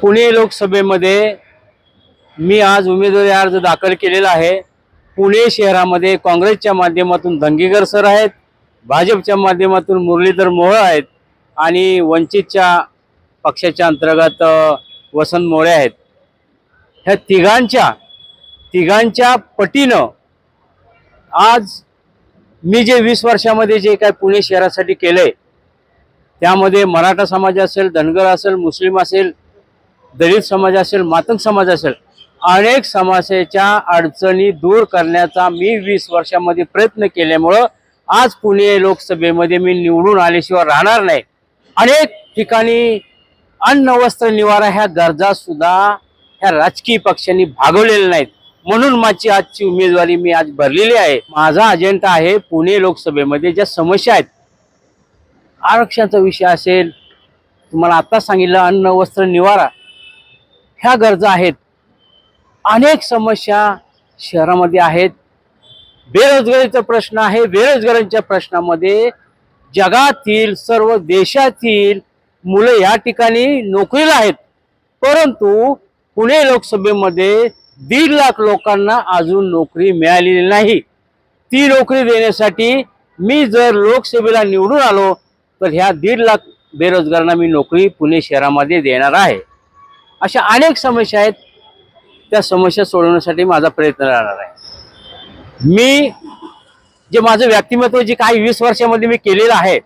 पुणे लोकसभेमध्ये मी आज उमेदवारी अर्ज दाखल केलेला आहे. पुणे शहरामध्ये काँग्रेसच्या माध्यमातून दंगेकर सर आहेत भाजपच्या माध्यमातून मुरलीधर मोहळ आहेत आणि वंचितच्या पक्षाच्या अंतर्गत वसंत मोळे आहेत. ह्या तिघांच्या तिघांच्या पटीनं आज मी जे वीस वर्षामध्ये जे काय पुणे शहरासाठी केलंय त्यामध्ये मराठा समाज असेल धनगर असेल मुस्लिम असेल दलित समाज असेल मातंग समाज असेल अनेक समाजाच्या अडचणी दूर करण्याचा मी वीस वर्षामध्ये प्रयत्न केल्यामुळं आज पुणे लोकसभेमध्ये मी निवडून आल्याशिवाय राहणार नाही. अनेक ठिकाणी अन्न वस्त्र निवारा ह्या गरजा सुद्धा ह्या राजकीय पक्षांनी भागवलेल्या नाहीत. म्हणून माझी आजची उमेदवारी मी आज भरलेली आहे. माझा अजेंडा आहे पुणे लोकसभेमध्ये ज्या समस्या आहेत आरक्षणाचा विषय असेल तुम्हाला आता सांगितलं अन्न वस्त्र निवारा. ह्या गरजा आहेत. अनेक समस्या शहरामध्ये आहेत. बेरोजगारीचा प्रश्न आहे. बेरोजगारांच्या प्रश्नामध्ये जगातील सर्व देशातील मुलं या ठिकाणी नोकरीला आहेत. परंतु पुणे लोकसभेमध्ये दीड लाख लोकांना अजून नोकरी मिळालेली नाही. ती नोकरी देण्यासाठी मी जर लोकसभेला निवडून आलो तर ह्या दीड लाख बेरोजगारांना मी नोकरी पुणे शहरामध्ये देणार आहे. अशा अनेक समस्या आहेत त्या समस्या सोडवण्यासाठी माझा प्रयत्न राहणार आहे. मी जे माझं व्यक्तिमत्व जे काही वीस वर्षामध्ये मी केलेलं आहे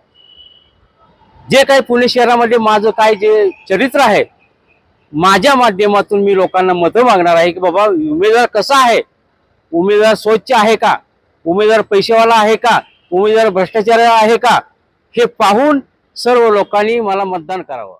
जे काही पुणे शहरामध्ये माझं काय जे चरित्र आहे माझ्या माध्यमातून मी लोकांना मतं मागणार आहे की बाबा उमेदवार कसा आहे? उमेदवार स्वच्छ आहे का? उमेदवार पैसेवाला आहे का? उमेदवार भ्रष्टाचार आहे का? हे पाहून सर्व लोकांनी मला मतदान करावं.